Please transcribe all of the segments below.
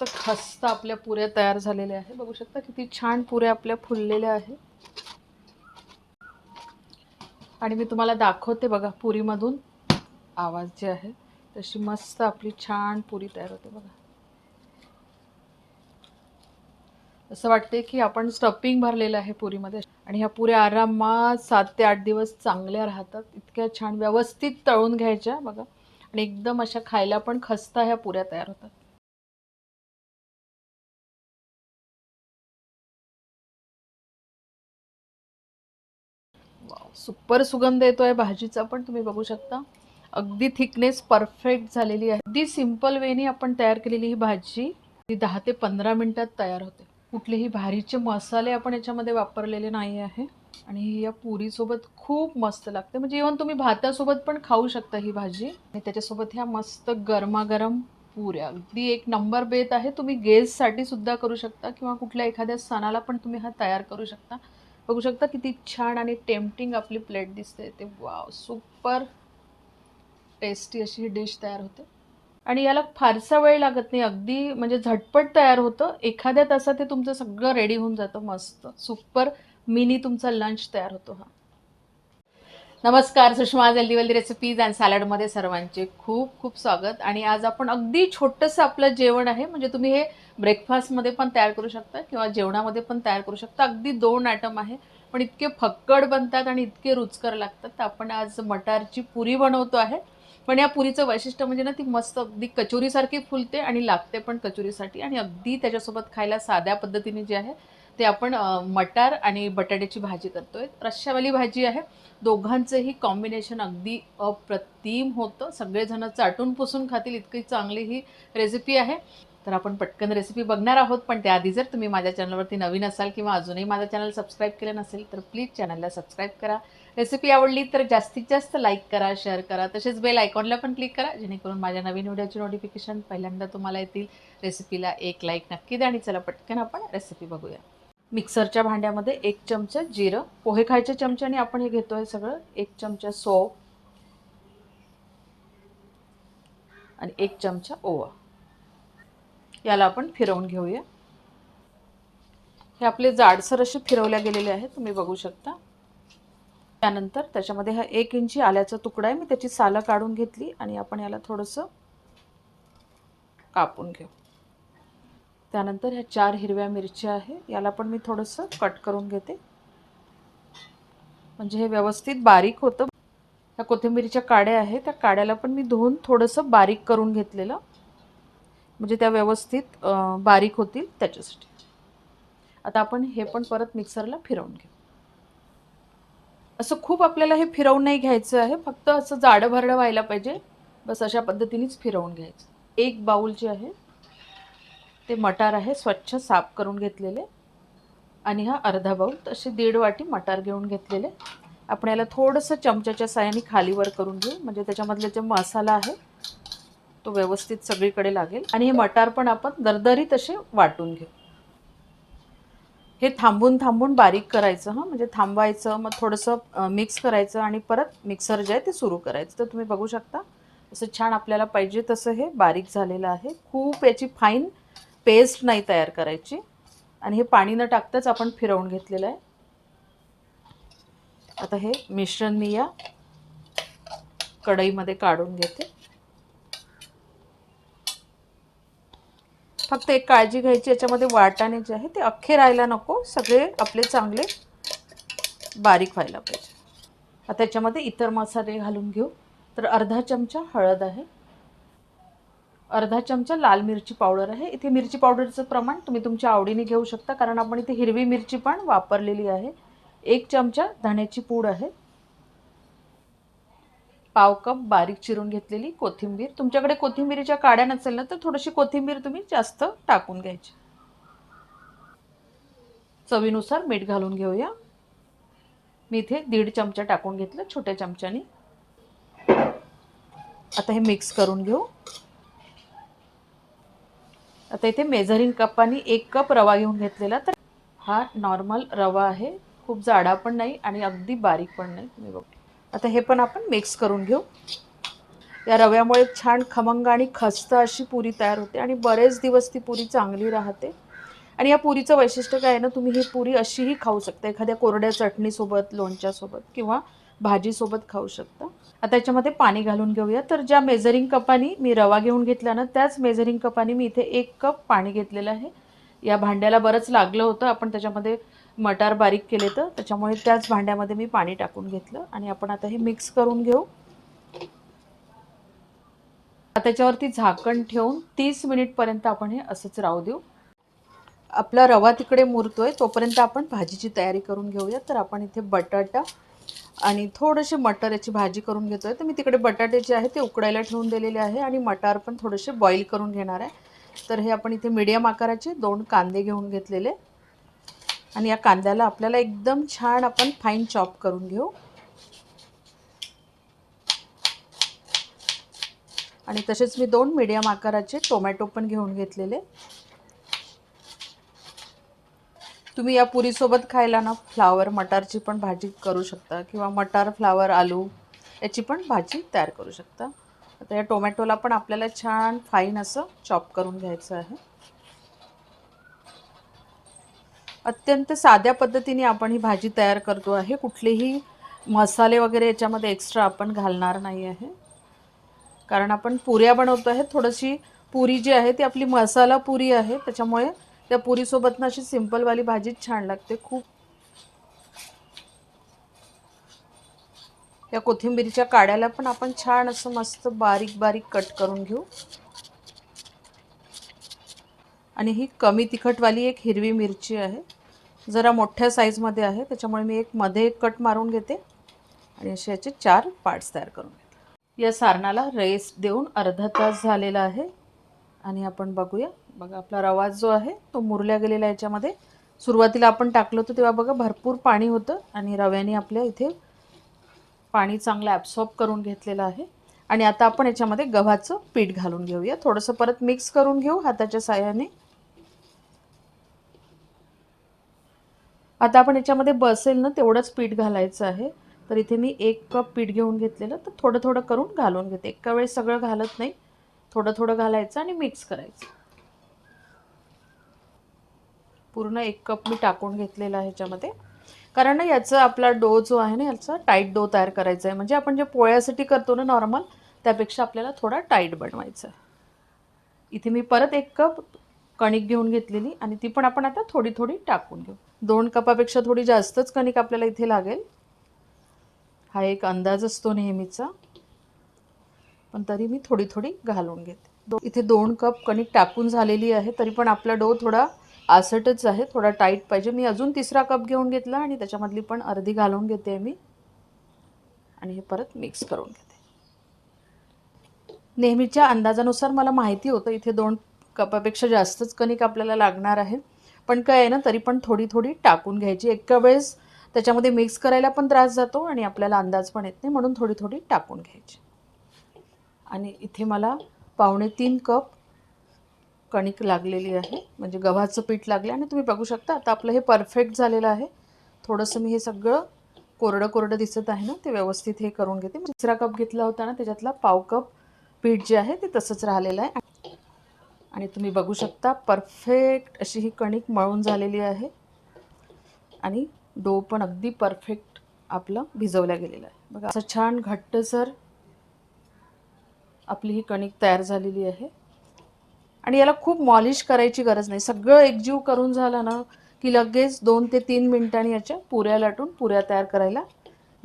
मस्त खस्त आपल्या पुऱ्या तयार झालेल्या आहे बघू शकता किती छान पुऱ्या आपल्या फुललेल्या आहे आणि मी तुम्हाला दाखवते बघा पुरीमधून आवाज जे आहे तशी मस्त आपली छान पुरी तयार होते बघा. असं वाटते की आपण स्टफिंग भरलेलं आहे पुरीमध्ये आणि ह्या पुऱ्या आरामात सात ते आठ दिवस चांगल्या राहतात. इतक्या छान व्यवस्थित तळून घ्यायच्या बघा. आणि एकदम अशा खायला पण खस्ता ह्या पुऱ्या तयार होतात. सुपर सुगंध येतोय भाजीचा पण तुम्ही बघू शकता. अगदी थिकनेस परफेक्ट झालेली आहे. अगदी सिंपल वेनी आपण तयार केलेली ही भाजी ती दहा ते पंधरा मिनिटात तयार होते. कुठलेही भारीचे मसाले आपण याच्यामध्ये वापरलेले नाही आहे. आणि या पुरीसोबत खूप मस्त लागते. म्हणजे इव्हन तुम्ही भातासोबत पण खाऊ शकता ही भाजी. आणि त्याच्यासोबत ह्या मस्त गरमागरम पुऱ्या. अगदी एक नंबर बेत आहे. तुम्ही गेस्टसाठी सुद्धा करू शकता किंवा कुठल्या एखाद्या सणाला पण तुम्ही हा तयार करू शकता. बघू शकता किती छान आणि टेम्पटिंग आपली प्लेट दिसते. ते वाव सुपर टेस्टी अशी ही डिश तयार होते. आणि याला फारसा वेळ लागत नाही. अगदी म्हणजे झटपट तयार होतं. एखाद्या तासात ते तुमचं सगळं रेडी होऊन जातं मस्त. सुपर मिनी तुमचा लंच तयार होतो हा. नमस्कार Sushma healthy wealthy recipes and सॅलडमध्ये सर्वांचे खूप खूप स्वागत. आणि आज आपण अगदी छोटंसं आपलं जेवण आहे. म्हणजे तुम्ही हे ब्रेकफास्टमध्ये पण तयार करू शकता किंवा जेवणामध्ये पण तयार करू शकता. अगदी दोन आयटम आहे. पण इतके फक्कड बनतात आणि इतके रुचकर लागतात तर आपण आज मटारची पुरी बनवतो आहे. पण या पुरीचं वैशिष्ट्य म्हणजे ना ती मस्त अगदी कचोरीसारखी फुलते आणि लागते पण कचोरीसाठी. आणि अगदी त्याच्यासोबत खायला साध्या पद्धतीने जे आहे ते आपण मटार आणि बटाट्याची भाजी करतोय. रश्शावाली भाजी आहे. दोघांचंही कॉम्बिनेशन अगदी अप्रतिम होतं. सगळेजण चाटून पुसून खातील इतकी चांगली ही रेसिपी आहे. तर आपण पटकन रेसिपी बघणार आहोत. पण त्याआधी जर तुम्ही माझ्या चॅनलवरती नवीन असाल किंवा अजूनही माझा चॅनल सबस्क्राईब केलं नसेल तर प्लीज चॅनलला सबस्क्राईब करा. रेसिपी आवडली तर जास्तीत जास्त लाईक करा शेअर करा. तसेच बेल आयकॉनला पण क्लिक करा जेणेकरून माझ्या नवीन व्हिडिओची नोटिफिकेशन पहिल्यांदा तुम्हाला येतील. रेसिपीला एक लाईक नक्की द्या आणि चला पटकन आपण रेसिपी बघूया. मिक्सरच्या भांड्यामध्ये एक चमचा जिरं पोहे खायच्या चमच्याने आपण हे घेतोय सगळं. एक चमचा सोप आणि एक चमचा ओवा. याला आपण फिरवून घेऊया. हे आपले जाडसर असे फिरवल्या गेलेले आहेत तुम्ही बघू शकता. त्यानंतर त्याच्यामध्ये हा एक इंची आल्याचा तुकडा आहे. मी त्याची सालं काढून घेतली आणि आपण याला थोडंसं कापून घेऊ. त्यानंतर ह्या चार हिरव्या मिरच्या आहे. याला पण मी थोडंसं कट करून घेते. म्हणजे हे व्यवस्थित बारीक होतं. ह्या कोथिंबीरीच्या काड्या आहे त्या काड्याला पण मी धुवून थोडंसं बारीक करून घेतलेलं. म्हणजे त्या व्यवस्थित बारीक होतील त्याच्यासाठी. आता आपण हे पण परत मिक्सरला फिरवून घेऊ. असं खूप आपल्याला हे फिरवून नाही घ्यायचं आहे. फक्त असं जाडं भरडं व्हायला पाहिजे. बस अशा पद्धतीनेच फिरवून घ्यायचं. एक बाऊल जे आहे ते मटार आहे स्वच्छ साफ करून घेतलेले. आणि हा अर्धा बाऊल तसे दीड वाटी मटार घेऊन घेतलेले. आपण याला थोडंसं चमच्याच्या साह्याने खालीवर करून घेऊ. म्हणजे त्याच्यामधले जे मसाला आहे तो व्यवस्थित सगळीकडे लागेल. आणि हे मटार पण आपण दरदरीत असे वाटून घेऊ. हे थांबून थांबून बारीक करायचं हां. म्हणजे थांबवायचं मग थोडंसं मिक्स करायचं आणि परत मिक्सर जे आहे ते सुरू करायचं. तर तुम्ही बघू शकता असं छान आपल्याला पाहिजे तसं हे बारीक झालेलं आहे. खूप याची फाईन पेस्ट नाही तयार करायची. आणि हे पाणी न टाकताच आपण फिरवून घेतलेलं आहे. आता हे मिश्रण मी या कढईमध्ये काढून घेते. फक्त एक काळजी घ्यायची याच्यामध्ये वाटाणे जे आहे ते अख्खे राहायला नको. सगळे आपले चांगले बारीक व्हायला पाहिजे. आता त्याच्यामध्ये इतर मसाले घालून घेऊ. तर अर्धा चमचा हळद आहे. अर्धा चमचा लाल मिरची पावडर आहे. इथे मिरची पावडरचं प्रमाण तुम्ही तुमच्या आवडीने घेऊ शकता कारण आपण इथे हिरवी मिरची पण वापरलेली आहे. एक चमचा धण्याची पूड आहे. पाव कप बारीक चिरून घेतलेली कोथिंबीर. तुमच्याकडे कोथिंबीरीच्या काड्या नसेल ना तर थोडीशी कोथिंबीर तुम्ही जास्त टाकून घ्यायची. चवीनुसार मीठ घालून घेऊया. मी इथे दीड चमचा टाकून घेतलं छोट्या चमच्याने. आता हे मिक्स करून घेऊ. आता इथे मेझरिंग कपाने एक कप रवा घेऊन घेतलेला तर हा नॉर्मल रवा आहे. खूप जाडा पण नाही आणि अगदी बारीक पण नाही. तुम्ही बघू. आता हे पण आपण मिक्स करून घेऊ. त्या रव्यामुळे छान खमंग आणि खस्त अशी पुरी तयार होते आणि बरेच दिवस ती पुरी चांगली राहते. आणि या पुरीचं वैशिष्ट्य काय आहे ना तुम्ही ही पुरी अशीही खाऊ शकता. एखाद्या कोरड्या चटणीसोबत लोणच्यासोबत किंवा भाजीसोबत खाऊ शकता. आता याच्यामध्ये पाणी घालून घेऊया. तर ज्या मेजरिंग कपानी मी रवा घेऊन घेतला ना त्याच मेजरिंग कपानी मी इथे एक कप पाणी घेतलेलं आहे. या भांड्याला बरंच लागलं होतं. आपण त्याच्यामध्ये मटार बारीक केले तर त्याच्यामुळे त्याच भांड्यामध्ये मी पाणी टाकून घेतलं. आणि आपण आता हे मिक्स करून घेऊ. त्याच्यावरती झाकण ठेवून तीस मिनिटपर्यंत आपण हे असंच राहू देऊ. आपला रवा तिकडे मुरतोय. तोपर्यंत आपण भाजीची तयारी करून घेऊया. तर आपण इथे बटाटा आणि थोडेसे मटर याची भाजी करून घेतो आहे तर मी तिकडे बटाटे जे आहे ते उकडायला ठेवून दिलेले आहे आणि मटार पण थोडेसे बॉईल करून घेणार आहे. तर हे आपण इथे मीडियम आकाराचे दोन कांदे घेऊन घेतलेले. आणि या कांद्याला आपल्याला एकदम छान आपण फाईन चॉप करून घेऊ. आणि तसेच मी दोन मीडियम आकाराचे टोमॅटो पण घेऊन घेतलेले. तुम्ही या पुरीसोबत खायला ना फ्लावर मटारची पण भाजी करू शकता किंवा मटार फ्लावर आलू याची पण भाजी तयार करू शकता. आता या टोमॅटोला पण आपल्याला छान फाईन असं चॉप करून घ्यायचं आहे. अत्यंत साध्या पद्धतीने आपण ही भाजी तयार करतो आहे. कुठलेही मसाले वगैरे याच्यामध्ये एक्स्ट्रा आपण घालणार नाही आहे. कारण आपण पुऱ्या बनवतो आहे. थोडीशी पुरी जी आहे ती आपली मसाला पुरी आहे. त्याच्यामुळे त्या पुरीसोबत ना अशी सिंपलवाली भाजीच छान लागते. खूप या कोथिंबीरीच्या काड्याला पण आपण छान असं मस्त बारीक बारीक कट करून घेऊ. आणि ही कमी तिखटवाली एक हिरवी मिरची आहे. जरा मोठ्या साईजमध्ये आहे. त्याच्यामुळे मी एक मध्ये एक कट मारून घेते. आणि असे याचे चार पार्ट्स तयार करून घेते. या सारणाला रेस्ट देऊन अर्धा तास झालेला आहे. आणि आपण बघूया बघा आपला रवा जो आहे तो मुरल्या गेलेला याच्यामध्ये. सुरुवातीला आपण टाकलं होतं तेव्हा बघा भरपूर पाणी होतं आणि रव्याने आपल्या इथे पाणी चांगलं ॲब्सॉर्ब करून घेतलेलं आहे. आणि आता आपण याच्यामध्ये गव्हाचं पीठ घालून घेऊया. थोडंसं परत मिक्स करून घेऊ हाताच्या साह्याने. आता आपण याच्यामध्ये बसेल ना तेवढंच पीठ घालायचं आहे. तर इथे मी एक कप पीठ घेऊन घेतलेलं तर थोडं थोडं करून घालून घेते. एका वेळेस सगळं घालत नाही. थोडं थोडं घालायचं आणि मिक्स करायचं. पूर्ण एक कप मी टाकून घेतलेला आहे ह्याच्यामध्ये. कारण ना याचा आपला डो जो आहे ना याचा टाईट डो तयार करायचा आहे म्हणजे आपण जे पोळ्यासाठी करतो ना नॉर्मल त्यापेक्षा आपल्याला थोडा टाईट बनवायचा इथे मी परत एक कप कणिक घेऊन घेतलेली आणि ती पण आपण आता थोडी थोडी टाकून घेऊ. दोन कपापेक्षा थोडी जास्तच कणिक आपल्याला इथे लागेल. हा एक अंदाज असतो नेहमीचा. पण तरी मी थोडी थोडी घालून घेते. दो इथे दोन कप कणिक टाकून झालेली आहे तरी पण आपला डो थोडा आसटच आहे थोडा टाईट पाहिजे. मी अजून तिसरा कप घेऊन घेतला आणि त्याच्यामधली पण अर्धी घालून घेते मी. आणि हे परत मिक्स करून घेते. नेहमीच्या अंदाजानुसार मला माहिती होतं इथे दोन कपापेक्षा जास्तच कणिक आपल्याला लागणार आहे. पण काय आहे ना तरी पण थोडी थोडी टाकून घ्यायची. एका वेळेस त्याच्यामध्ये मिक्स करायला पण त्रास जातो आणि आपल्याला अंदाज पण येत नाही म्हणून थोडी थोडी टाकून घ्यायची. आणि इथे मला पावणे तीन कप कणिक लागलेली आहे. म्हणजे गव्हाचं पीठ लागले आणि तुम्ही बघू शकता आता आपलं हे परफेक्ट झालेलं आहे. थोडंसं मी हे सगळं कोरडं कोरडं दिसत आहे ना ते व्यवस्थित हे करून घेते. तिसरा कप घेतला होता ना त्याच्यातला पाव कप पीठ जे आहे ते तसंच राहिलेलं आहे. आणि तुम्ही बघू शकता परफेक्ट अशी ही कणिक मळून झालेली आहे. आणि डो पण अगदी परफेक्ट आपलं भिजवल्या गेलेलं आहे. बघा असं छान घट्टसर आपली ही कणिक तयार झालेली आहे. आणि याला खूप मॉलिश करायची गरज नाही. सगळं एकजीव करून झालं ना की लगेच दोन ते तीन मिनिटांनी याच्या पुऱ्या लाटून पुऱ्या तयार करायला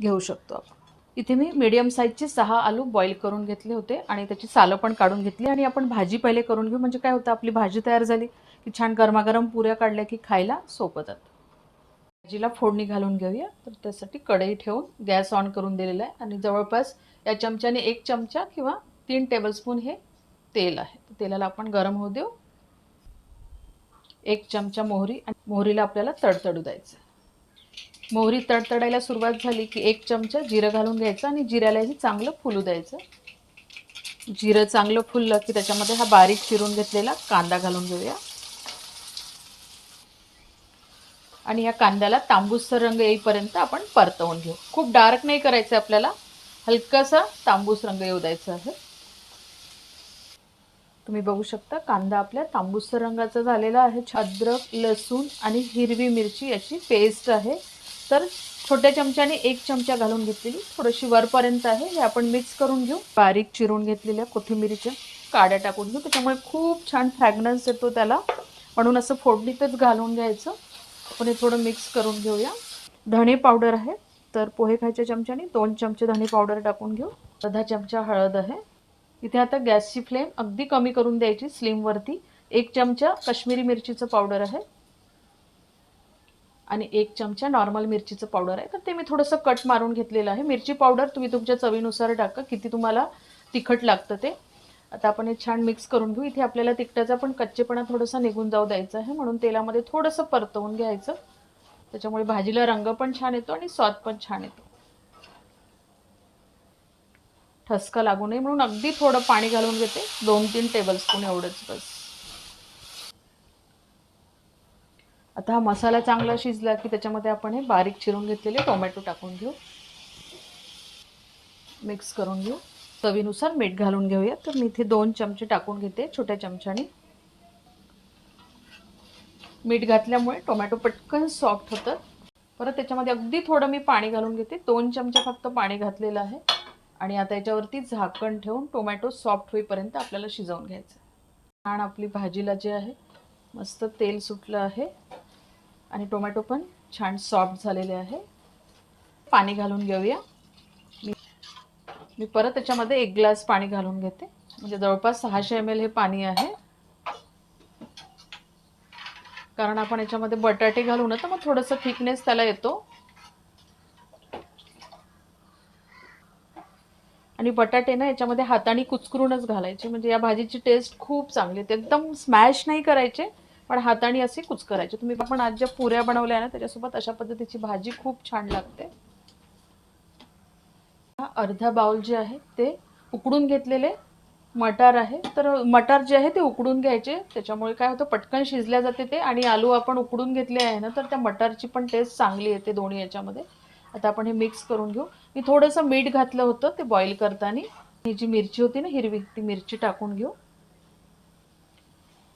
घेऊ शकतो आपण. इथे मी मीडियम साईजचे सहा आलू बॉईल करून घेतले होते आणि त्याची सालं पण काढून घेतली आणि आपण भाजी पहिले करून घेऊ. म्हणजे काय होतं आपली भाजी तयार झाली की छान गरमागरम पुऱ्या काढल्या की खायला सोपं जातं. भाजीला फोडणी घालून घेऊया. तर त्यासाठी कढई ठेवून गॅस ऑन करून दिलेला आहे. आणि जवळपास या चमच्याने एक चमचा किंवा तीन टेबलस्पून हे तेल आहे. तेलाला आपण गरम होऊ देऊ. एक चमचा मोहरी आणि मोहरीला आपल्याला तडतडू द्यायचं. मोहरी तडतडायला सुरुवात झाली की एक चमचा जिरं घालून घ्यायचं आणि जिऱ्यालाही चांगलं फुलू द्यायचं. जिरं चांगलं फुललं की त्याच्यामध्ये हा बारीक चिरून घेतलेला कांदा घालून घेऊया. आणि या कांद्याला तांबूसचा रंग येईपर्यंत आपण परतवून घेऊ. खूप डार्क नाही करायचं आपल्याला. हलकासा तांबूस रंग येऊ द्यायचा आहे. तुम्ही बघू शकता कांदा आपल्या तांबूसर रंगाचा झालेला आहे. अद्रक लसूण आणि हिरवी मिरची याची पेस्ट आहे. तर छोट्या चमच्याने एक चमचा घालून घेतलेली थोडीशी वरपर्यंत आहे. हे आपण मिक्स करून घेऊ. बारीक चिरून घेतलेल्या कोथिंबिरीच्या काड्या टाकून घेऊ. त्याच्यामुळे खूप छान फ्रॅग्रन्स येतो त्याला. म्हणून असं फोडणीतच घालून घ्यायचं. आपण हे थोडं मिक्स करून घेऊया. धणे पावडर आहे. तर पोहे खायच्या चमच्याने दोन चमचे धणे पावडर टाकून घेऊ. अर्धा चमचा हळद आहे. इथे आता गॅसची फ्लेम अगदी कमी करून द्यायची स्लिमवरती एक चमचा कश्मीरी मिरचीचं पावडर आहे. आणि एक चमचा नॉर्मल मिरचीचं पावडर आहे. तर ते मी थोडंसं कट मारून घेतलेलं आहे. मिरची पावडर तुम्ही तुमच्या चवीनुसार टाका. किती तुम्हाला तिखट लागतं ते. आता आपण हे छान मिक्स करून घेऊ. इथे आपल्याला तिखटाचा पण कच्चेपणा थोडासा निघून जाऊ द्यायचा आहे. म्हणून तेलामध्ये थोडंसं परतवून घ्यायचं. त्याच्यामुळे भाजीला रंग पण छान येतो आणि स्वाद पण छान येतो. ठसकं लागू नये म्हणून अगदी थोडं पाणी घालून घेते. दोन तीन टेबलस्पून एवढंच बस. आता हा मसाला चांगला शिजला की त्याच्यामध्ये आपण हे बारीक चिरून घेतलेले टोमॅटो टाकून घेऊ. मिक्स करून घेऊ. चवीनुसार मीठ घालून घेऊया तर मी इथे दोन चमचे टाकून घेते छोट्या चमच्याने. मीठ घातल्यामुळे टोमॅटो पटकन सॉफ्ट होतं. परत त्याच्यामध्ये अगदी थोडं मी पाणी घालून घेते. दोन चमचे फक्त पाणी घातलेलं आहे. आणि आता याच्यावरती झाकण ठेवून टोमॅटो सॉफ्ट होईपर्यंत आपल्याला शिजवून घ्यायचं. छान आपली भाजीला जे आहे मस्त तेल सुटलं आहे. आणि टोमॅटो पण छान सॉफ्ट झालेले आहे. पाणी घालून घेऊया. मी मी परत त्याच्यामध्ये एक ग्लास पाणी घालून घेते. म्हणजे जवळपास सहाशे एम एल हे पाणी आहे. कारण आपण याच्यामध्ये बटाटे घालू ना तर मग थोडंसं थिकनेस त्याला येतो. आणि बटाटे ना याच्यामध्ये हाताने कुचकरूनच घालायचे. म्हणजे या भाजीची टेस्ट खूप चांगली आहे एकदम स्मॅश नाही करायचे पण हाताने असे कुचकरायचे. तुम्ही आपण आज ज्या पुऱ्या बनवल्या ना त्याच्यासोबत अशा पद्धतीची भाजी खूप छान लागते. हा अर्धा बाउल जे आहे ते उकडून घेतलेले मटार आहे. तर मटार जे आहे ते उकडून घ्यायचे. त्याच्यामुळे काय होतं पटकन शिजल्या जाते ते. आणि आलू आपण उकडून घेतले आहे ना तर त्या मटारची पण टेस्ट चांगली येते दोन्ही याच्यामध्ये. आता आपण हे मिक्स करून घेऊ. मी थोडंसं मीठ घातलं होतं ते बॉईल करताना. ही जी मिरची होती ना हिरवी ती मिरची टाकून घेऊ.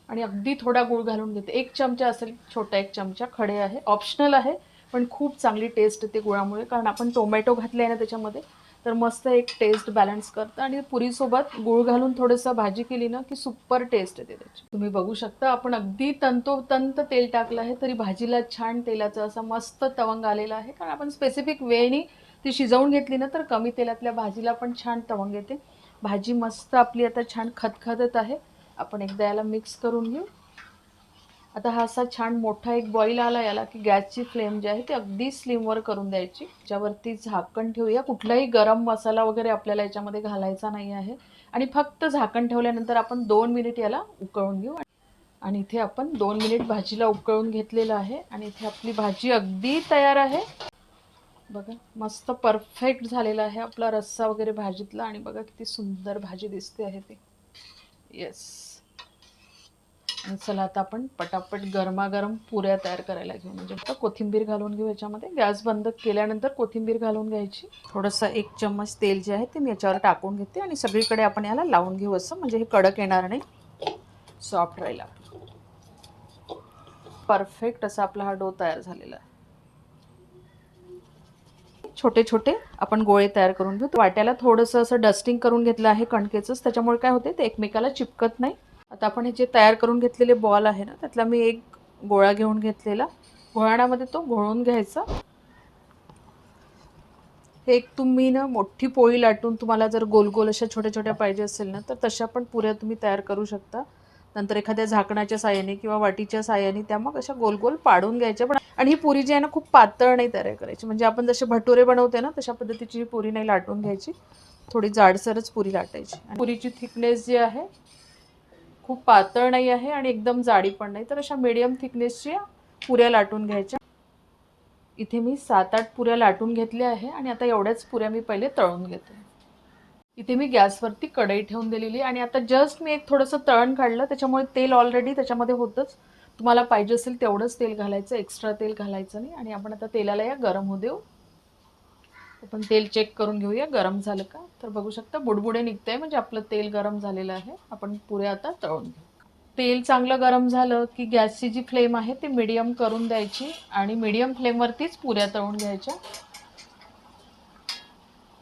आणि अगदी थोडा गूळ घालून घेते. एक चमचा असेल छोटा एक चमचा खडे आहे. ऑप्शनल आहे पण खूप चांगली टेस्ट येते गुळामुळे कारण आपण टोमॅटो घातले आहे ना त्याच्यामध्ये तर मस्त एक टेस्ट बॅलन्स करतं आणि पुरीसोबत गूळ घालून थोडंसं भाजी केली ना की सुपर टेस्ट येते त्याची. तुम्ही बघू शकता आपण अगदी तंतोतंत तेल टाकलं आहे तरी भाजीला छान तेलाचं असं मस्त तवंग आलेला आहे. कारण आपण स्पेसिफिक वेळेने ती शिजवून घेतली ना तर कमी तेलातल्या भाजीला पण छान तवंग येते. भाजी मस्त आपली आता छान खतखतत आहे. आपण एकदा याला मिक्स करून घेऊ. आता हा असा छान मोठा एक बॉईल आला याला की गॅसची फ्लेम जी आहे ती अगदी स्लिमवर करून द्यायची. ज्यावरती झाकण ठेवूया. कुठलाही गरम मसाला वगैरे आपल्याला याच्यामध्ये घालायचा नाही आहे. आणि फक्त झाकण ठेवल्यानंतर आपण दोन मिनिट याला उकळून घेऊ. आणि इथे आपण दोन मिनिट भाजीला उकळून घेतलेलं आहे. आणि इथे आपली भाजी अगदी तयार आहे. बघा मस्त परफेक्ट झालेला आहे आपला रस्सा वगैरे भाजीतला. आणि बघा किती सुंदर भाजी दिसते आहे ती. येस चला आता आपण पटापट गरमागरम पुऱ्या तयार करायला घेऊ. म्हणजे आता कोथिंबीर घालून घेऊ याच्यामध्ये. गॅस बंद केल्यानंतर कोथिंबीर घालून घ्यायची. थोडंसं एक चम्मच तेल जे आहे ते मी याच्यावर टाकून घेते आणि सगळीकडे आपण याला लावून घेऊ असं. म्हणजे हे कडक येणार नाही. सॉफ्ट राहील परफेक्ट असा आपला हा डो तयार झालेला आहे. छोटे छोटे आपण गोळे तयार करून घेऊ. वाट्याला थोडंसं असं डस्टिंग करून घेतलं आहे कणकेचंच. त्याच्यामुळे काय होते ते एकमेकाला चिपकत नाही. आता आपण हे जे तयार करून घेतलेले बॉल आहे ना त्यातला मी एक गोळा घेऊन घेतलेला. घोळाण्यामध्ये तो घोळून घ्यायचा. हे एक तुम्ही ना मोठी पोळी लाटून तुम्हाला जर गोल गोल अशा छोट्या छोट्या पाहिजे असेल ना तर तशा पण पुऱ्या तुम्ही तयार करू शकता. नंतर एखाद्या झाकणाच्या साह्याने किंवा वाटीच्या साह्याने त्या मग अशा गोल गोल पाडून घ्यायच्या. पण आणि ही पुरी जी आहे ना खूप पातळ नाही तयार करायची. म्हणजे आपण जसे भटुरे बनवते ना तशा पद्धतीची ही पुरी नाही लाटून घ्यायची. थोडी जाडसरच पुरी लाटायची. आणि पुरीची थिकनेस जी आहे खूप पातळ नाही आहे आणि एकदम जाडी पण नाही. तर अशा मिडियम थिकनेसच्या पुऱ्या लाटून घ्यायच्या. इथे मी सात आठ पुऱ्या लाटून घेतल्या आहे आणि आता एवढ्याच पुऱ्या मी पहिले तळून घेते. इथे मी गॅसवरती कढई ठेवून दिलेली आणि आता जस्ट मी एक थोडंसं तळण काढलं. त्याच्यामुळे तेल ऑलरेडी त्याच्यामध्ये होतंच. तुम्हाला पाहिजे असेल तेवढंच तेल घालायचं एक्स्ट्रा तेल घालायचं नाही. आणि आपण आता तेलाला या गरम होऊ देऊ. आपण तेल चेक करून घेऊया. गरम झालं का? तर बघू शकता बुडबुडे निघतंय. म्हणजे आपलं तेल गरम झालेलं आहे. आपण पुऱ्या आता तळून घेऊ. तेल चांगलं गरम झालं की गॅसची जी फ्लेम आहे ती मिडियम करून द्यायची आणि मिडियम फ्लेमवरतीच पुऱ्या तळून घ्यायच्या.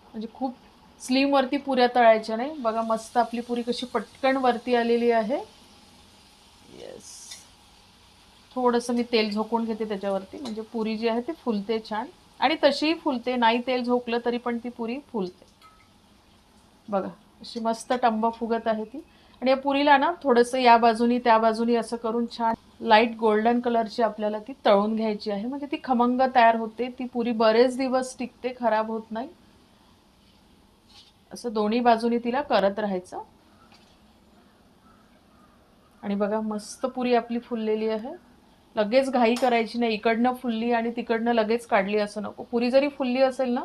म्हणजे खूप स्लीमवरती पुऱ्या तळायच्या नाही. बघा मस्त आपली पुरी कशी पटकन वरती आलेली आहे. येस थोडंसं मी तेल झोकून घेते त्याच्यावरती. म्हणजे पुरी जी आहे ती फुलते छान. आणि तशीही फुलते. नाही तेल झोकलं तरी पण ती पुरी फुलते. बघा अशी मस्त टंब फुगत आहे ती. आणि या पुरीला ना थोडंसं या बाजूनी त्या बाजूनी असं करून छान लाइट गोल्डन कलरची आपल्याला ती तळून घ्यायची आहे. म्हणजे ती खमंग तयार होते. ती पुरी बरेच दिवस टिकते खराब होत नाही. असं दोन्ही बाजूनी तिला करत राहायचं. आणि बघा मस्त पुरी आपली फुललेली आहे. लगेच घाई करायची नाही इकडनं फुलली आणि तिकडनं लगेच काढली असं नको. पुरी जरी फुलली असेल ना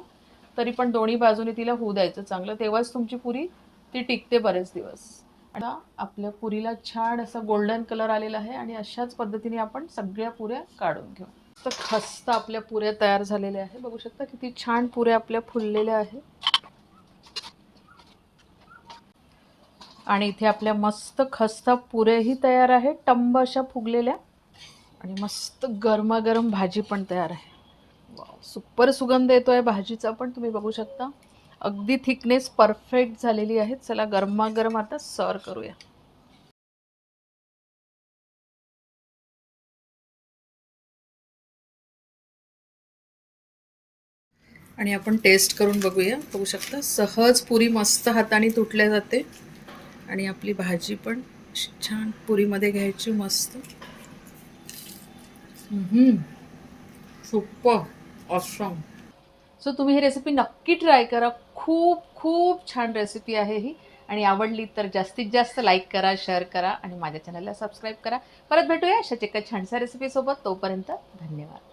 तरी पण दोन्ही बाजूने तिला होऊ द्यायचं चांगलं. तेव्हाच तुमची पुरी ती टिकते बरेच दिवस. आता आपल्या पुरीला छान असा गोल्डन कलर आलेला आहे आणि अशाच पद्धतीने आपण सगळ्या पुऱ्या काढून घेऊ. तर खस्त आपल्या पुऱ्या तयार झालेल्या आहे बघू शकता किती छान पुऱ्या आपल्या फुललेल्या आहेत. आणि इथे आपल्या मस्त खस्ता पुऱ्याही तयार आहे टंब अशा फुगलेल्या. आणि मस्त गरमागरम भाजी पण तयार आहे. सुपर सुगंध येतोय भाजीचा पण तुम्ही बघू शकता. अगदी थिकनेस परफेक्ट झालेली आहे. चला गरमागरम आता सर्व करूया. आणि आपण टेस्ट करून बघूया. बघू शकता सहज पुरी मस्त हाताने तुटल्या जाते. आणि आपली भाजी पण छान पुरीमध्ये घ्यायची मस्त. सुपर ऑसम सो तुम्ही ही रेसिपी नक्की ट्राय करा. खूप खूप छान रेसिपी आहे ही. आणि आवडली तर जास्तीत जास्त लाईक करा शेअर करा आणि माझ्या चॅनलला सबस्क्राईब करा. परत भेटूया अशाच एका छानशा रेसिपीसोबत तोपर्यंत धन्यवाद.